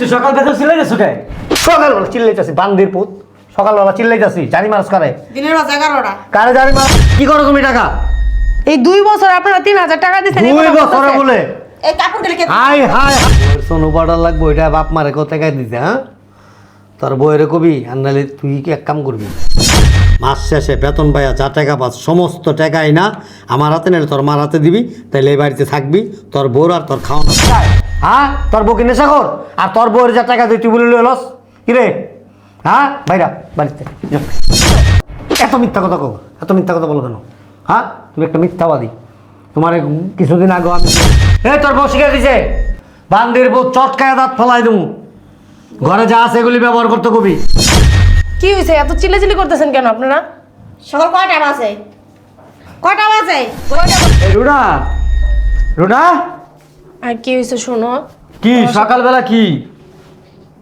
হয়েছে সকাল বেলা রে সুখে সকালবেলা চিল্লাইতেছি বান্দির পুত। সকালবেলা চিল্লাইতেছি জানি মাছ করে। দিনের এগারোটা। কারে জানি কি করো তুমি টাকা? এই দুই বছর আপনারা তিন হাজার টাকা দিচ্ছেন দুই বছরে? বলে। এই কাপড় গেলে হাই হাই সোনু লাগবে ওইটা বাপ মারে কোথায় খাই দিতে হ্যাঁ? তোর বইয়ের কবি আর নাহলে তুই কি এক কাম করবি? মাস শেষে বেতন পাইয়া যা টাকা পাস সমস্ত টাকাই না আমার হাতে নেই তোর মার হাতে দিবি তাইলে এই বাড়িতে থাকবি তোর বউর আর তোর খাওয়ানো হ্যাঁ? তোর বউকে নেশা কর? আর তোর বউয়ের যা টাকা তুই বলে লস। কিরে হ্যাঁ? ভাইরা বাড়িতে। এত মিথ্যা কথা কো এত মিথ্যা কথা বলো কেন? হ্যাঁ? তুমি একটা মিথ্যাবাদী। তোমার কিছুদিন আগে আমি এ তোর বউ শিখে দিছে বান্দির বউ চটকায় দাঁত ফলাই দেবো ঘরে যা আছে এগুলি ব্যবহার করতে কবি। কি হয়েছে এত চিল্লাচিল্লি করতেছেন কেন আপনারা? সকাল কয়টা বাজে? কয়টা বাজে? রুনা। রুনা? আর কি হয়েছে শোনো? কি সকালবেলা কি?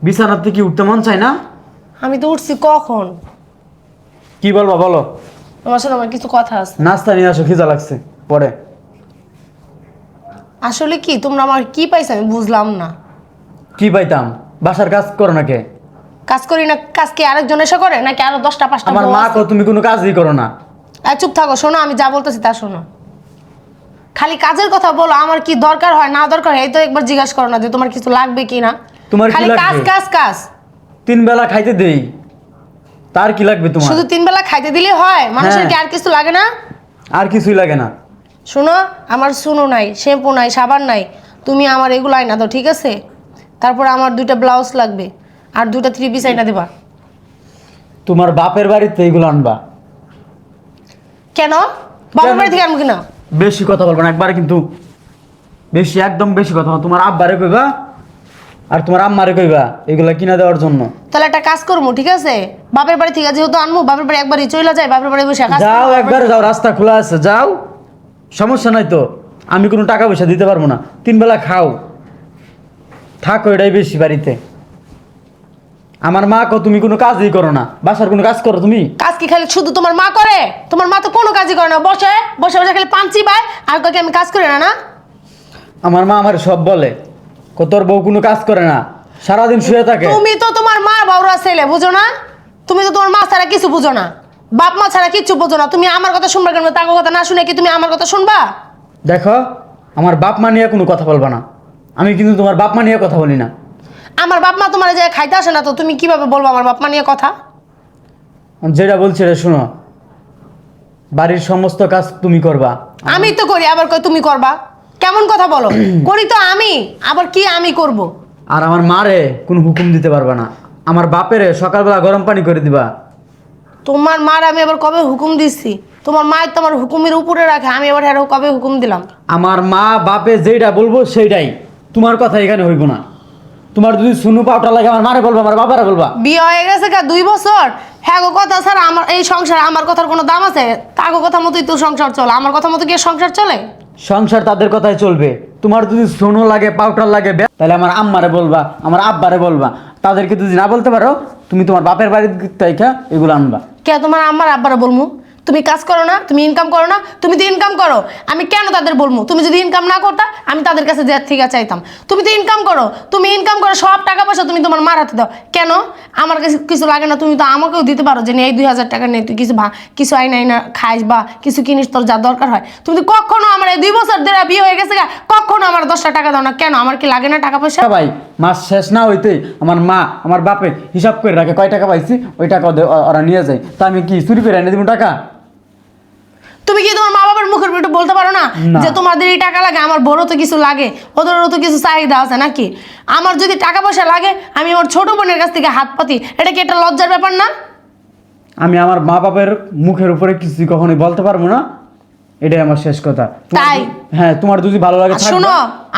বিছানার থেকে উঠতে মন চায় না? আমি তো উঠছি কখন? কি বলবা বলো। তোমার সাথে আমার কিছু কথা আছে। নাস্তা নিয়ে আসো খিদা লাগছে। পরে। আসলে কি তোমরা আমার কি পাইছো আমি বুঝলাম না। কি পাইতাম? বাসার কাজ করো না কে? কাজ করি না কাজ কি আরেকজন এসে করে? নাকি আরও দশটা পাঁচটা আমার মা? কো তুমি কোনো কাজই করো না। চুপ থাকো শোনো আমি যা বলতেছি তা শোনো। খালি কাজের কথা বলো আমার কি দরকার হয় না দরকার হয় এই তো একবার জিজ্ঞাসা করো না যে তোমার কিছু লাগবে কি না তোমার কি খালি কাজ লাগবে? কাজ কাজ তিন বেলা খাইতে দেই। তার কি লাগবে তোমার? শুধু তিন বেলা খাইতে দিলে হয় মানুষের হ্যাঁ। কি আর কিছু লাগে না? আর কিছুই লাগে না। শোনো আমার শুনো নাই শ্যাম্পু নাই সাবান নাই তুমি আমার এগুলো আইনা দাও ঠিক আছে? তারপর আমার দুইটা ব্লাউজ লাগবে আর দুইটা থ্রি পিস আইনা দেবা। তোমার বাপের বাড়িতে এগুলো আনবা। কেন? বাবার কেন? বাড়ি থেকে আনব কিনা? বেশি কথা বলব না একবারে কিন্তু বেশি একদম বেশি কথা বলব। তোমার আব্বারে কইবা আর তোমার আম্মারে কইবা এগুলা কিনা দেওয়ার জন্য। তাহলে একটা কাজ করব ঠিক আছে? বাপের বাড়ি থেকে যেহেতু আনব বাপের বাড়ি একবারই চলে যায় বাপের বাড়ি বসে কাজ যাও করব। একবারে যাও রাস্তা খোলা আছে যাও। সমস্যা নাই তো আমি কোনো টাকা পয়সা দিতে পারব না। তিন বেলা খাও। থাকো এটাই বেশি বাড়িতে। আমার মা কো তুমি কোনো কাজই করো না। বাসার কোনো কাজ করো তুমি? কাজ কি খালি শুধু তোমার মা করে? তোমার মা তো কোনো কাজই করে না। বসে বসে বসে খালি পাঞ্চি পায় আর কাকে আমি কাজ করি না না? আমার মা আমার সব বলে কো তোর বউ কোনো কাজ করে না। সারাদিন শুয়ে থাকে। তুমি তো তোমার মা বাবুরা ছেলে বুঝো না? তুমি তো তোমার মা ছাড়া কিছু বুঝো না। বাপ মা ছাড়া কিছু বুঝো না। তুমি আমার কথা শুনবা কেন? তার কথা না শুনে কি তুমি আমার কথা শুনবা? দেখো আমার বাপ মা নিয়ে কোনো কথা বলবা না। আমি কিন্তু তোমার বাপ মা নিয়ে কথা বলি না। আমার বাপ মা তোমার যে খাইতে আসে না তো তুমি কীভাবে বলব আমার বাপ মা নিয়ে কথা? যেটা বলছি রে শোনো। বাড়ির সমস্ত কাজ তুমি করবা। আমি তো করি আবার কই তুমি করবা? কেমন কথা বলো? করি তো আমি আবার কি আমি করব? আর আমার মারে কোনো হুকুম দিতে পারবা না। আমার বাপেরে সকালবেলা গরম পানি করে দিবা। তোমার মার আমি আবার কবে হুকুম দিচ্ছি তোমার মায়ের তোমার হুকুমের উপরে রাখে আমি আবার হ্যাঁ কবে হুকুম দিলাম? আমার মা বাপে যেটা বলব সেইটাই। তোমার কথা এখানে হইব না। তোমার যদি সুনু পাউটা লাগে আমার মারে বলবা আমার বাবারে বলবা। বিয়ে হয়ে গেছে কা দুই বছর। হ্যাঁ গো কথা ছাড়া আমার এই সংসার আমার কথার কোনো দাম আছে? তাগো কথা মতোই তো সংসার চলে। আমার কথা মতো কি সংসার চলে? সংসার তাদের কথাই চলবে। তোমার যদি সোনো লাগে পাউডার লাগে তাহলে আমার আম্মারে বলবা আমার আব্বারে বলবা। তাদেরকে যদি না বলতে পারো তুমি তোমার বাপের বাড়ির তাইকা এগুলো আনবা। কে তোমার আম্মার আব্বারা বলমু? তুমি কাজ করো না, তুমি ইনকাম করো না, তুমি তো ইনকাম করো, আমি কেন তাদের বলব? তুমি যদি ইনকাম না করতা, আমি তাদের কাছে যে থেকে চাইতাম। তুমি তো ইনকাম করো, তুমি ইনকাম করো, সব টাকা পয়সা তুমি তোমার মার হাতে দাও। কেন? আমার কাছে কিছু লাগে না, তুমি তো আমাকেও দিতে পারো যে এই দুই হাজার টাকা নেই, তুই কিছু কিছু আইনা আইনা খাইস বা কিছু কিনিস, তোর যা দরকার হয়। তুমি তো কখনো আমার এই দুই বছর ধরে বিয়ে হয়ে গেছে কখনো আমার দশটা টাকা দাও না। কেন? আমার কি লাগে না টাকা পয়সা? ভাই, মাস শেষ না হইতে আমার মা, আমার বাপে হিসাব করে রাখে, কয় টাকা পাইছি? ওই টাকা ওরা নিয়ে যায়। তা আমি কি চুরি করে এনে দিব টাকা? তুমি কি তোমার মা বাবার মুখের উপর একটু বলতে পারো না? না। যে তোমাদের এই টাকা লাগে আমার বড় তো কিছু লাগে ওদেরও তো কিছু চাহিদা আছে নাকি? আমার যদি টাকা পয়সা লাগে আমি আমার ছোট বোনের কাছ থেকে হাত পাতি এটা কি একটা লজ্জার ব্যাপার না? আমি আমার মা বাবার মুখের উপরে কিছু কখনোই বলতে পারব না। এটাই আমার শেষ কথা। তাই? হ্যাঁ তোমার যদি ভালো লাগে শোনো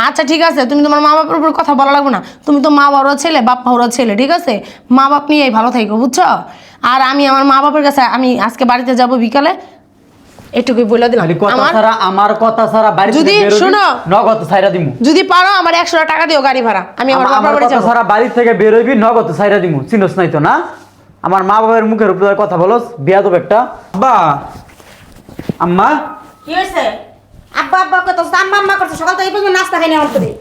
আচ্ছা ঠিক আছে তুমি তোমার মা বাবার উপর কথা বলা লাগবে না। তুমি তো মা বাবার ছেলে বাপ বাবার ছেলে ঠিক আছে? মা বাপ নিয়েই ভালো থাকো বুঝছ? আর আমি আমার মা বাবার কাছে আমি আজকে বাড়িতে যাব বিকালে এটুকুই বলে দিলাম। খালি কথা আমার ছাড়া আমার কথা ছাড়া বাড়ি থেকে যদি বেরোবি, শোনো। নগদ ছাইরা দিমু। যদি পারো আমার একশো টাকা দিও গাড়ি ভাড়া। আমি আমার আমা- বাবার বাড়ি কথা যাব। ছাড়া বাড়ি থেকে বেরোবি নগদ ছাইরা দিমু। চিনস নাই তো না? আমার মা বাবার মুখের উপরে কথা বলস বিয়া দেব একটা। বা আম্মা। কি হয়েছে? আব্বা আব্বা কত আম্মা আম্মা করছে। সকাল থেকে এই পর্যন্ত নাস্তা খাইনি আমার করে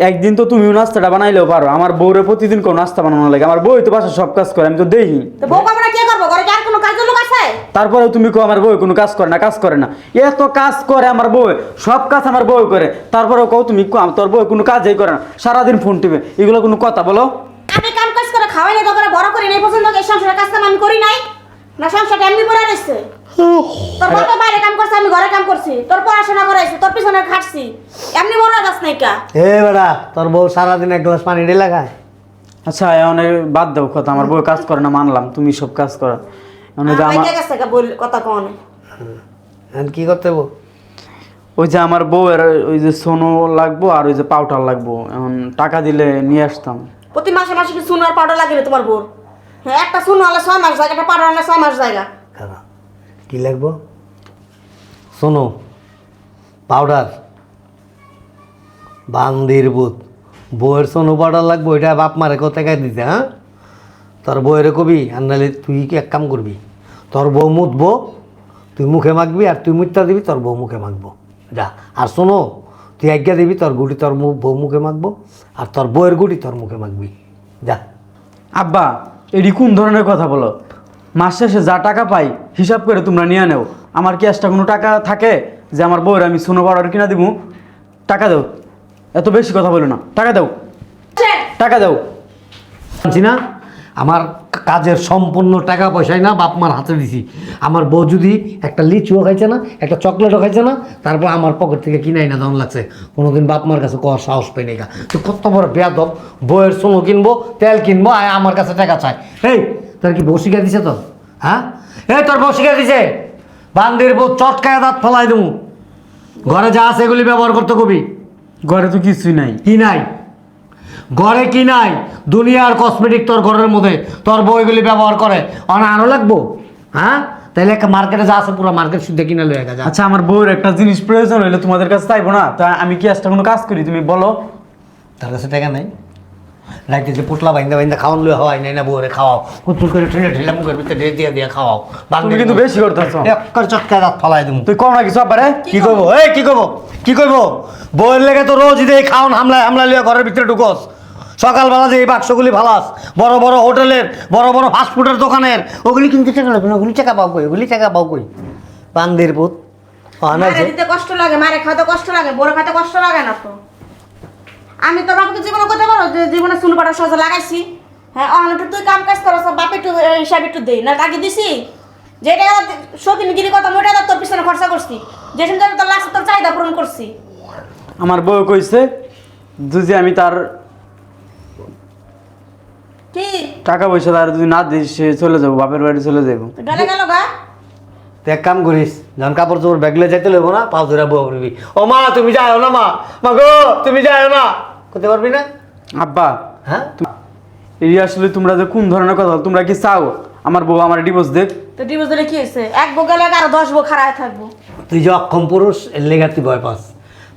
একদিন তো তুমিও নাস্তাটা বানাইলেও পারো। আমার বউরে প্রতিদিন কোনো নাস্তা বানানো লাগে। আমার বউই তো বাসা সব কাজ করে আমি তো দেখি তো বউ কি করব? ঘরে কি আর কোনো কাজের লোক আছে তারপরেও তুমি কো আমার বউ কোনো কাজ করে না কাজ করে না। এত কাজ করে আমার বউ সব কাজ আমার বউ করে। তারপরেও কও তুমি কো, তোর বউ কোনো কাজই করে না সারাদিন ফোন টিপে। এগুলো কোনো কথা বলো? আমি কাম কাজ করে খাওয়াই নাই তো করে বড় করি নাই পছন্দ এই সংসারের কাজ কাম আমি করি নাই। না সংসারটা এমনি পড়ে রয়েছে। তোর বাবা বাইরে কাম করছে আমি ঘরে কাম করছি। তোর পড়াশোনা করাইছি তোর পিছনে খাটছি। এমনি বড় গাছ নাই কা। এ বেড়া তোর বউ সারাদিন এক গ্লাস পানি ঢেলে খায়। আচ্ছা অনেক বাদ দাও কথা আমার বউ কাজ করে না মানলাম তুমি সব কাজ করো। আমার কথা কোন। এখন কি করতে বউ ওই যে আমার বউয়ের ওই যে সোনো লাগবো আর ওই যে পাউডার লাগবো। এখন টাকা দিলে নিয়ে আসতাম। প্রতি মাসে মাসে কি সুন আর পাউডার লাগে তোমার বোর হ্যাঁ একটা সুন হলে ছয় মাস জায়গা একটা পাউডার হলে ছয় মাস জায়গা। খারাপ কি লাগবো? শোনো পাউডার বান্দির বুথ বউয়ের সোনো পাউডার লাগবো ওইটা বাপ মারে কোথায় দিতে হ্যাঁ? তোর বউয়ের কবি আর নাহলে তুই কি এক কাম করবি? তোর বউ মুতবো তুই মুখে মাখবি আর তুই মুখটা দিবি তোর বউ মুখে মাখবো। যা আর শোনো তুই আজ্ঞা দিবি তোর গুটি তোর মুখ বউ মুখে মাখবো আর তোর বউয়ের গুটি তোর মুখে মাখবি। যা। আব্বা এটি কোন ধরনের কথা বলো? মাস শেষে যা টাকা পাই হিসাব করে তোমরা নিয়ে নেও। আমার কি এক্সট্রা কোনো টাকা থাকে যে আমার বউয়ের আমি সোনো পাউডার কিনা দিব? টাকা দাও। এত বেশি কথা বলো না। টাকা দাও। টাকা দাও। জানছি না? আমার কাজের সম্পূর্ণ টাকা পয়সাই না বাপ মার হাতে দিছি। আমার বউ যদি একটা লিচুও খাইছে না একটা চকলেটও খাইছে না তারপর আমার পকেট থেকে কিনাই না দাম লাগছে। কোনোদিন বাপ মার কাছে কোয়ার সাহস পাই নাই তো কত বড় বেয়াদব বইয়ের সোনো কিনবো তেল কিনবো আয় আমার কাছে টাকা চাই। এই তোর কি বউ শিখা দিছে তো? হ্যাঁ? এই তোর বউ শিখা দিছে? বান্দির বউ চটকায় দাঁত ফলাই দেবো ঘরে যা আছে এগুলি ব্যবহার করতে কবি। ঘরে তো কিছুই নাই। কি নাই? ঘরে কি নাই? দুনিয়ার কসমেটিক তোর ঘরের মধ্যে তোর বইগুলি ব্যবহার করে। অনা আরও লাগবো? হ্যাঁ? তাহলে একটা মার্কেটে যা আছে পুরো মার্কেট শুদ্ধ কিনে লয়ে গেছে আচ্ছা আমার বউয়ের একটা জিনিস প্রয়োজন হইলে তোমাদের কাছে চাইব না? তা আমি কি একটা কোনো কাজ করি? তুমি বলো। তার কাছে টাকা নাই। রাইতে যে পুটলা বাইন্দা বাইন্দা খাওয়ান লয়ে হওয়াই নাই না বউরে খাওয়াও। কুতুল করে ঠেলে ঠেলে মুখের ভিতরে ঢেলে দিয়ে দিয়ে খাওয়াও। তুমি কিন্তু বেশি করতেছো। এক্কর চটকা দাঁত ফলাই দেবো। তুই কম না কিছু আব্বারে? কি করব এই কি করব কি করব বউয়ের লেগে তো রোজ দিয়ে খাওন হামলা হামলা লিয়ে ঘরের ভিতরে ঢুকোস। সকালবেলা যে এই বাক্সগুলি ভালাস বড় বড় হোটেলের বড় বড় ফাস্টফুডের দোকানের ওগুলি কিনতে টাকা লাগবে না ওগুলি টাকা পাও কই? ওগুলি টাকা পাও কই? পান্দির পুত। মারে দিতে কষ্ট লাগে মারে খাওয়াতে কষ্ট লাগে বড় খাইতে কষ্ট লাগে না তো। আমি তোর বাপকে জীবনে করতে পারো জীবনে চুল পাটা সহজে লাগাইছি। হ্যাঁ অন একটু তুই কাম কাজ করো বাপ একটু হিসাব একটু দেই। না আগে দিছি? যেটা শৌখিনগিরি কথা তো তোর পিছনে খরচা করছি। যে সময় তোর লাগছে তোর চাহিদা পূরণ করছি। আমার বউ কইছে যদি আমি তার কি? টাকা পয়সা তার যদি না দিই সে চলে যাব বাপের বাড়ি চলে যাব। গেল গা? তুই এক কাম করিস যখন কাপড় চোপড় ব্যাগলে যাইতে লইব না পাও ধরে বউ করবি ও মা তুমি যাও না মা। মা গো তুমি যাও না। করতে পারবি না? আব্বা হ্যাঁ? এই আসলে তোমরা যে কোন ধরনের কথা তোমরা কি চাও? আমার বউ আমার ডিভোর্স দেখ তো ডিভোর্স দিলে কি হয়েছে? এক বউ গেলে আরও দশ বউ খারাপ থাকব। তুই যে অক্ষম পুরুষ এর লেগে তুই ভয় পাস।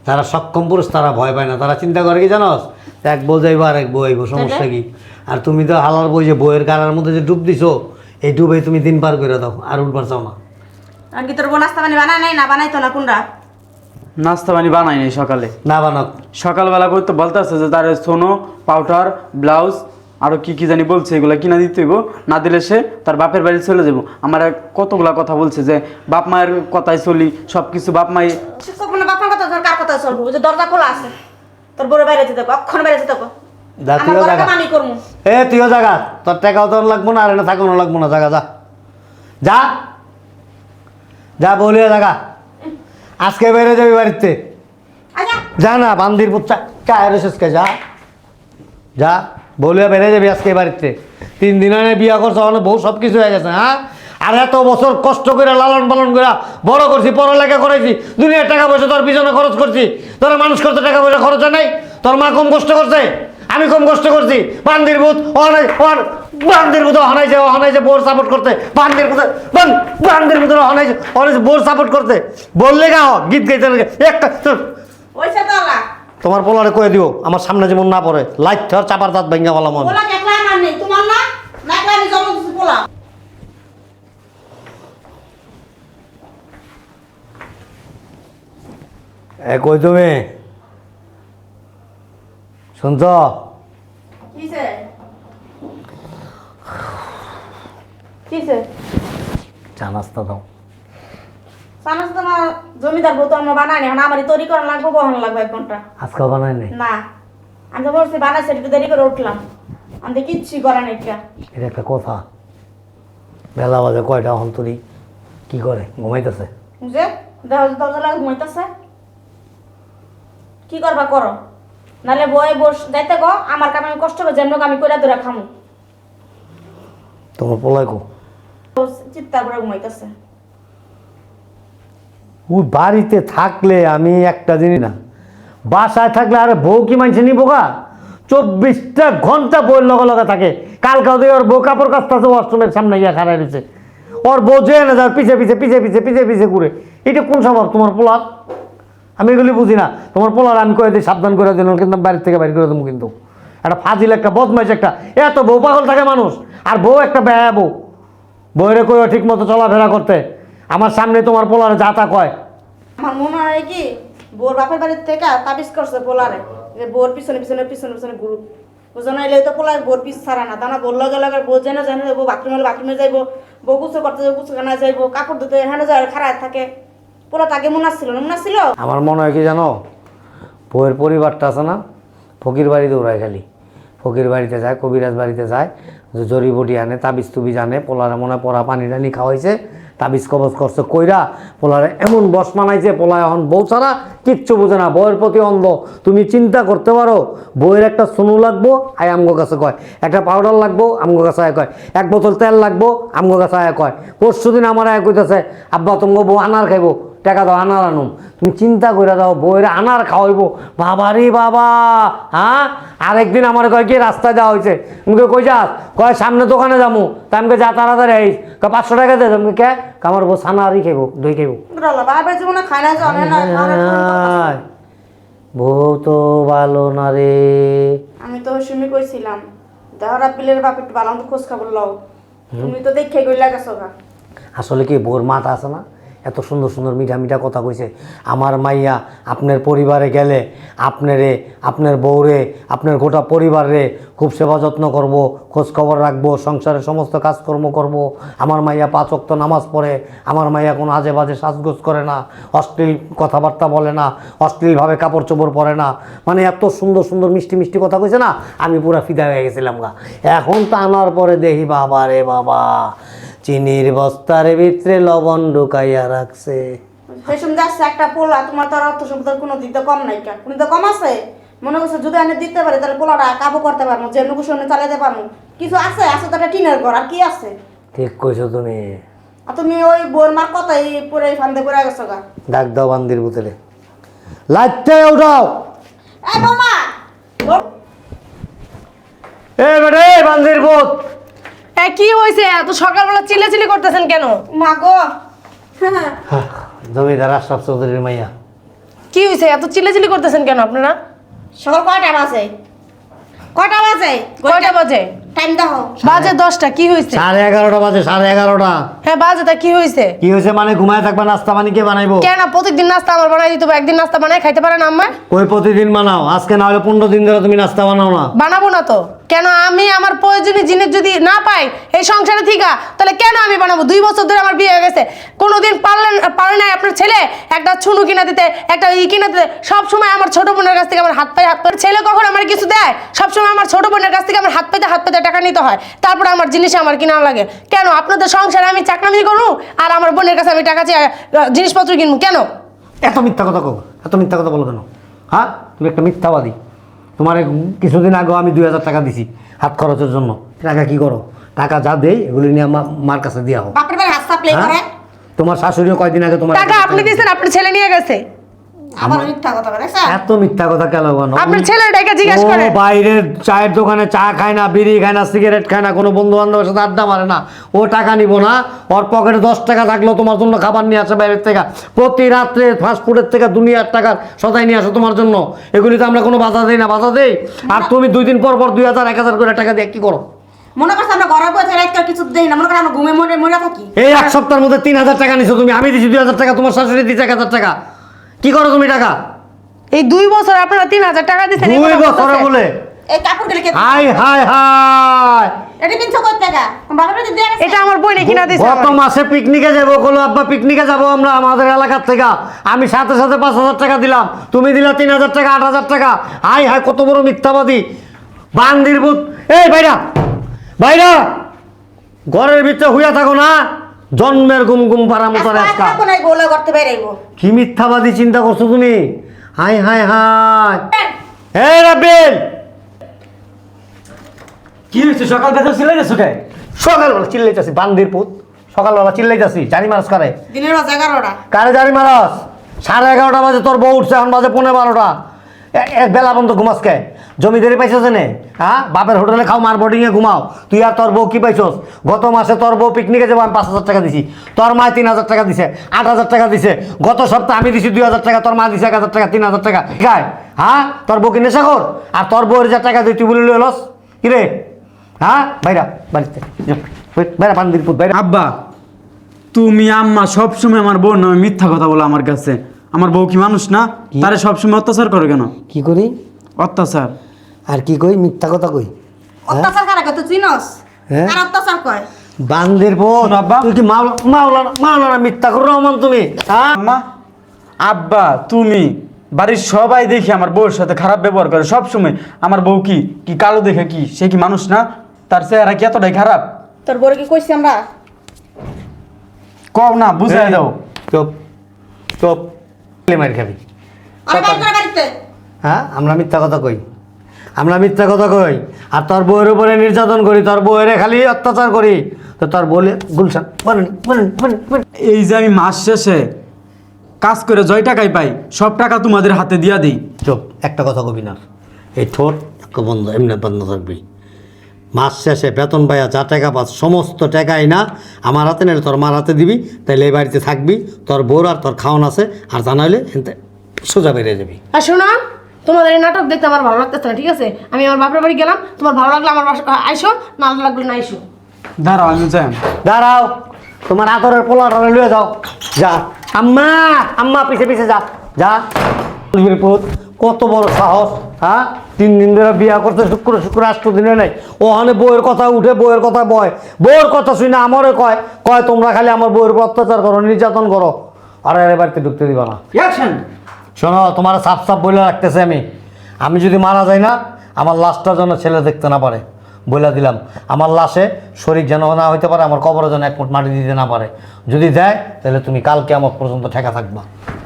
যারা সক্ষম পুরুষ তারা ভয় পায় না। তারা চিন্তা করে কি জানোস? এক বউ যাইবো আর এক বউ আইবো সমস্যা কি? আর তুমি তো হালার বই যে বইয়ের গালার মধ্যে যে ডুব দিছো এই ডুবে তুমি দিন পার করে দাও আর উঠবার চাও না। আর কি তোর বউ নাস্তা পানি বানায় নাই না বানাইতো না কোনটা নাস্তা পানি বানাই নাই সকালে। না বানাও। সকালবেলা করে তো বলতেছে যে তার সোনো পাউডার ব্লাউজ আরও কি কি জানি বলছে এগুলো কিনা দিতে হইব। না দিলে সে তার বাপের বাড়ি চলে যাব আমার কতগুলা কথা বলছে যে বাপ মায়ের কথাই চলি সব কিছু বাপ মাই কোনো বাপার কথা তোর কার কথা চলবো? যে দরজা খোলা আছে। তোর বড় বাইরে যেতে অক্ষণ বাইরে যেতে যা তুইও জাগা। এ তুইও জাগা। তোর টাকাও তোর লাগবো না আর এনে থাকানো লাগবো না জাগা যা। যা। যা বলিয়া জাগা। আজকে বেড়ে যাবি বাড়িতে। আচ্ছা। যা না বান্দির পুত্রা শেষকে যা। যা বলিয়া বেড়ে যাবি আজকে বাড়িতে। তিন দিন আগে বিয়া করছ অনেক বউ সব কিছু হয়ে গেছে হ্যাঁ? আর এত বছর কষ্ট করে লালন পালন করে বড় করছি পড়ালেখা করেছি দুনিয়ার টাকা পয়সা তোর পিছনে খরচ করছি তোর মানুষ করতে টাকা পয়সা খরচ হয় নাই তোর মা কম কষ্ট করছে আমি কম কষ্ট করছি বান্দির ভূত অনাই বান্দির ভূত অনাইছে অনাইছে বোর সাপোর্ট করতে। বান্দির ভূত বান্দির ভূত অনাইছে অনাইছে বোর সাপোর্ট করতে। বললে গাও গীত গাইতে লাগে। একটা তোমার পোলারে কয়ে দিও আমার সামনে যেমন না পড়ে লাইট থর চাপার দাঁত ভেঙে বলা মনে পোলা একলা আমার নেই তোমার না না একলা আমি জন্ম দিচ্ছি পোলা এ কই তুমি শুনছ কিসে চা নাস্তা দাও। জমিদার বউ তো আমরা বানাইনি এখন আমারই তৈরি করা লাগবে বহন লাগবে এক ঘণ্টা। আজকাল বানাই নাই? না। আমি তো বলছি বানাইছি একটু দেরি করে উঠলাম। আমি তো কিচ্ছুই করা নেই এটা একটা কথা। বেলা বাজে কয়টা হন তুই কি করে? ঘুমাইতেছে? বুঝে দেহ দরজা লাগে ঘুমাইতেছে। কি করবা করো? নাহলে বই বস যাইতে গো আমার কামে আমি কষ্ট করে যেমন আমি করে ধরে খামু। তোমার পোলাই কো ও চিৎকার করে ঘুমাইতেছে ওই বাড়িতে থাকলে আমি একটা জিনিস না। বাসায় থাকলে আরে বউ কি মানছে নি বোকা? চব্বিশটা ঘণ্টা বইয়ের লগে লগে থাকে। কালকে ওদের ওর বউ কাপড় কাচতেছে ওয়াশরুমের সামনে গিয়া খাড়াই রয়েছে ওর বউ যে না যার পিছে পিছে পিছে পিছে পিছে পিছে ঘুরে। এটা কোন স্বভাব তোমার পোলার? আমি এগুলি বুঝি না। তোমার পোলার আমি করে দিই সাবধান করে দিলাম কিন্তু বাড়ির থেকে বাইর করে দেবো কিন্তু। একটা ফাজিল একটা বদমাইশ একটা। এত বউ পাগল থাকে মানুষ। আর বউ একটা ব্যয় বউ। বউরে কইও ঠিক মতো চলাফেরা করতে। আমার সামনে তোমার পোলার যাতা কয়। আমার মনে হয় কি বোর বাপের বাড়ির থেকে তাবিজ করছে পোলারে। যে বোর পিছনে পিছনে পিছনে পিছনে ঘুরু বুঝো না এলে তো পোলার বোর পিছ ছাড়া না। দানা বলল গেলে বউ জেনে জানে যাব বাথরুমে বাথরুমে যাইবো বউ গুছো করতে যাব গুছো খানা যাইবো কাপড় ধুতে হেনে যায় খারাপ থাকে। পোলা তাকে মনে ছিল না মনে ছিল? আমার মনে হয় কি জানো বউয়ের পরিবারটা আছে না ফকির বাড়ি দৌড়ায় খালি। ফকির বাড়িতে যায়, কবিরাজ বাড়িতে যায়, যে জড়িবটি আনে, তাবিজ তুবিজ আনে, পোলারে মনে পড়া পানি টানি খাওয়াইছে তাবিজ কবজ করছে, কইরা পোলারে এমন বস মানাইছে পোলা এখন বউ ছাড়া কিচ্ছু বোঝে না, বউয়ের প্রতি অন্ধ। তুমি চিন্তা করতে পারো, বউয়ের একটা সোনু লাগবো আয় আমগো কাছে কয়, একটা পাউডার লাগবো, আমগো কাছে আয় কয়, এক বোতল তেল লাগবো, আমগো কাছে আয় কয় পরশু দিন আমার আয় কইতেছে, আব্বা তোমাকে বউ আনার খাইবো। টাকা দাও আনার আনুম। তুমি চিন্তা করে দাও বইয়ের আনার খাওয়াইবো। বাবা রে বাবা হ্যাঁ? আরেকদিন আমার কয় কি রাস্তায় যাওয়া হয়েছে মুখে কই যাস? কয় সামনে দোকানে যাব তা আমাকে যা তাড়াতাড়ি আইস। কয় পাঁচশো টাকা দে। তুমি কে? কয় আমার বউ সানারই খাইবো দই খাইবো। বাবার জীবনে খায় না জানে না খাওয়ানোর কোনো কথা। আছে। বউ তো ভালো না রে। আমি তো সুমি কইছিলাম দেহরা বিলের বাপ একটু ভালো খোঁজ খবর লও। তুমি তো দেখে গইলা গেছো আসলে কি বোর মাথা আছে না? এত সুন্দর সুন্দর মিঠা মিঠা কথা কইছে। আমার মাইয়া আপনার পরিবারে গেলে আপনারে, আপনার বউরে, আপনার গোটা পরিবারে খুব সেবা যত্ন করব খোঁজ খবর রাখব, সংসারের সমস্ত কাজকর্ম করব। আমার মাইয়া পাঁচ অক্ত নামাজ পড়ে, আমার মাইয়া কোনো আজে বাজে সাজগোজ করে না, অশ্লীল কথাবার্তা বলে না, অশ্লীলভাবে কাপড় চোপড় পরে না। মানে এত সুন্দর সুন্দর মিষ্টি মিষ্টি কথা কইছে না, আমি পুরা ফিদা হয়ে গেছিলাম গা। এখন তো আনার পরে দেখি বাবা রে বাবা। চিনির বস্তার ভিতরে লবণ ঢুকাইয়া রাখছে। সময় যাচ্ছে একটা পোলা তোমার তো আর অর্থ সম্পদের কোনো দিক দিয়ে কম নাই কোনো? তো কম আছে? মনে করছে যদি আমি দিতে পারি তাহলে পোলাটা কাবু করতে পারব যে নুকুশ চালাতে পারব। কিছু আছে? আছে তো একটা টিনের ঘর আর কি আছে? ঠিক কইছো তুমি। আর তুমি ওই বোর মার কথাই পুরো ফান্দে পড়ে গেছো গা। ডাক দাও বান্দির ভিতরে লাইটটা উঠাও। এই বোমা! এ বেটে বান্দির বোধ কি হয়েছে এত সকালবেলা চিল্লাচিল্লি করতেছেন কেন? মা গো। জমিদার আশরাফ চৌধুরীর মাইয়া। কি হয়েছে এত চিল্লাচিল্লি করতেছেন কেন আপনারা? সকাল কয়টা বাজে? কয়টা বাজে? কয়টা বাজে? টাইম দেখো বাজে দশটা কি হয়েছে সাড়ে এগারোটা বাজে সাড়ে এগারোটা। হ্যাঁ বাজে তা কি হয়েছে কি হয়েছে মানে ঘুমায় থাকবা নাস্তা পানি কে বানাইবো? কেন? প্রতিদিন নাস্তা আমার বানাই দিতে একদিন নাস্তা বানাই খাইতে পারেন আম্মা? কই প্রতিদিন বানাও? আজকে না হলে পনেরো দিন ধরে তুমি নাস্তা বানাও না। বানাবো না তো। কেন আমি আমার প্রয়োজনীয় জিনিস যদি না পাই, এই সংসারে থিকা, তাহলে কেন আমি বানাবো? দুই বছর ধরে আমার বিয়ে হয়ে গেছে। কোনোদিন পারলেন, পারে নাই আপনার ছেলে? একটা ছুনু কিনা দিতে, একটা ই কিনা দিতে। সব সময় আমার ছোট বোনের কাছ থেকে আমার হাত পায়ে হাত পায়ে ছেলে কখন আমার কিছু দেয়? সবসময় আমার ছোট বোনের কাছ থেকে আমার হাত পেতে হাত পেতে টাকা নিতে হয়। তারপরে আমার জিনিস আমার কিনা লাগে? কেন? আপনাদের সংসারে আমি চাকরামি করু আর আমার বোনের কাছে আমি টাকা চেয়ে জিনিসপত্র কিনবো? কেন? এত মিথ্যা কথা কো এত মিথ্যা কথা বলো কেন? হ্যাঁ? তুমি একটা মিথ্যাবাদী। তোমার কিছুদিন আগেও আমি দুই হাজার টাকা দিছি হাত খরচের জন্য। টাকা কি করো? টাকা যা দেই এগুলি নিয়ে আমার মার কাছে দিয়া হোক বাপের বাড়ি হাস্তা প্লে করে। তোমার শাশুড়িও কয়দিন আগে তোমার টাকা আপনি দিয়েছেন আপনার ছেলে নিয়ে গেছে। আবার মিথ্যা কথা বলে এত মিথ্যা কথা কেন কেন আপনার ছেলেটাকে জিজ্ঞেস ও বাইরের চায়ের দোকানে চা খায় না বিড়ি খায় না সিগারেট খায় না কোনো বন্ধু বান্ধবের সাথে আড্ডা মারে না। ও টাকা নিব না ওর পকেটে দশ টাকা থাকলেও তোমার জন্য খাবার নিয়ে আসে বাইরের থেকে। প্রতি রাত্রে ফাস্টফুডের থেকে দুনিয়ার টাকার সদাই নিয়ে আসে তোমার জন্য। এগুলি তো আমরা কোনো বাধা দেই না বাধা দেই। আর তুমি দুই দিন পর পর দুই হাজার এক হাজার করে টাকা দিয়ে কি করো? মনে করছে আমরা ঘরে বসে কিছু দেই না? মনে করো আমরা ঘুমে মরে মরে থাকি? এই এক সপ্তাহের মধ্যে তিন হাজার টাকা নিছো তুমি আমি দিছি দুই হাজার টাকা তোমার শাশুড়ি দিচ্ছে এক হাজার টাকা। কি করো তুমি টাকা? এই দুই বছর আপনারা তিন হাজার টাকা দিচ্ছেন দুই বছরে বলে। এই কাপড় কে হাই হাই হাই। এটা কিনছো কত টাকা বাবার দিয়ে গেছে। এটা আমার বইনে কিনা দিছে। গত মাসে পিকনিকে যাব কলো আব্বা পিকনিকে যাব আমরা আমাদের এলাকার থেকে। আমি সাথে সাথে পাঁচ হাজার টাকা দিলাম। তুমি দিলা তিন হাজার টাকা আট হাজার টাকা। হাই হাই কত বড় মিথ্যাবাদী। বান্দির এই বাইরা বাইরা ঘরের ভিতরে হুইয়া থাকো না। জন্মের গুম গুম মতো আজকা। গোলা করতে বেরাইবো কি মিথ্যাবাদী চিন্তা করছ তুমি? High high high. রাবেল কি হয়েছে? সকাল ছিল না সুখে সকালবেলা চিল্লাইতেছি বান্দির পুত। সকালবেলা চিল্লাইতেছি জানি মারাস কারে? দিনের বাজে এগারোটা। কারে জানি মারাস? সাড়ে এগারোটা বাজে তোর বউ উঠছে এখন বাজে পনেরো বারোটা। এ- এ বেলা বন্ধ ঘুমাসকে। জমিদারি পাইছস নে? হ্যাঁ বাপের হোটেলে খাও মার বোর্ডিংয়ে ঘুমাও। তুই আর তোর বউ কি পাইছস? গত মাসে তোর বউ পিকনিকে যাব, আমি পাঁচ হাজার টাকা দিছি। তোর মা তিন হাজার টাকা দিছে আট হাজার টাকা দিছে। গত সপ্তাহে আমি দিছি দুই হাজার টাকা তোর মা দিছে এক হাজার টাকা, তিন হাজার টাকা। গায় হ্যাঁ তোর বউ কি নেশা কর আর তোর বউয়ের যা টাকা দিই তুই বলে লস। কিরে হ্যাঁ বাইরা, বাড়িতে। বাইরা বান্দির পুত বাইরা। আব্বা, তুমি আম্মা সবসময় আমার বোন মিথ্যা কথা বলো আমার কাছে। আমার বউ কি মানুষ না? তারে সবসময় অত্যাচার করে কেন? কি করি? অত্যাচার। আর কি কই? মিথ্যা কথা কই? অত্যাচার কারা কয়? তুই চিনস? হ্যাঁ? আর অত্যাচার কয়? বান্দির বোন আব্বা। তুই কি মাওলা মাওলানা মাওলানা মিথ্যা করো রহমান তুমি? হ্যাঁ? আম্মা। আব্বা তুমি বাড়ির সবাই দেখি আমার বউর সাথে খারাপ ব্যবহার করে। সব সময় আমার বউ কি কি কালো দেখে কি? সে কি মানুষ না? তার চেহারা কি এতটাই খারাপ? তোর বড় কি কইছি আমরা? কও না বুঝাই দাও। চুপ। চুপ। মার খাবি। হ্যাঁ আমরা মিথ্যা কথা কই। আমরা মিথ্যা কথা কই। আর তোর বউয়ের উপরে নির্যাতন করি তোর বউয়ের খালি অত্যাচার করি। তো তোর বলে গুলশান বলেন বলেন বলেন বলেন এই যে আমি মাস শেষে কাজ করে জয় টাকাই পাই সব টাকা তোমাদের হাতে দিয়া দিই। চুপ একটা কথা কবি না। এই ঠোঁট একটু বন্ধ এমনি বন্ধ থাকবি মাস শেষে বেতন পাইয়া যা টাকা পাস সমস্ত টাকাই না আমার হাতে নিলে তোর মার হাতে দিবি তাইলে এই বাড়িতে থাকবি তোর বোর আর তোর খাওয়ান আছে আর জানাইলে সোজা বেরিয়ে যাবি। আর শোনো তোমাদের এই নাটক দেখতে আমার ভালো লাগতেছে না ঠিক আছে? আমি আমার বাপের বাড়ি গেলাম তোমার ভালো লাগলে আমার বাসা- আইসো না লাগলে না আইসো। দাঁড়াও আমি যাই। দাঁড়াও তোমার আদরের পোলাটা লুয়ে যাও। যা। আম্মা আম্মা পিছে পিছে যা। যা। পুত কত বড় সাহস হ্যাঁ? তিন দিন ধরে বিয়া করতে শুক্র শুক্র আষ্ট দিনে নাই। ওখানে বইয়ের কথা উঠে বইয়ের কথা বয়। বইয়ের কথা শুনে আমারও কয় কয় তোমরা খালি আমার বইয়ের উপর অত্যাচার করো নির্যাতন করো। আর এর বাড়িতে ঢুকতে দিবা না। শোনো তোমার সাফ সাফ বলে রাখতেছে আমি। আমি যদি মারা যাই না আমার লাশটা যেন ছেলে দেখতে না পারে। বলে দিলাম আমার লাশে শরীর যেন না হইতে পারে আমার কবরে যেন এক ফুট মাটি দিতে না পারে। যদি দেয় তাহলে তুমি কালকে আমার পর্যন্ত ঠেকা থাকবা।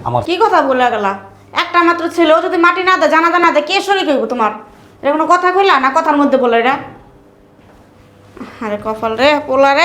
আমার কি কথা বলে গেলা? একটা মাত্র ছেলে ও যদি মাটি না দেয়, জানাজা না দেয়, কে শরীর হইব তোমার? এটা কোনো কথা কইলা না কথার মধ্যে বলে এটা আরে কপাল রে, পোলা রে।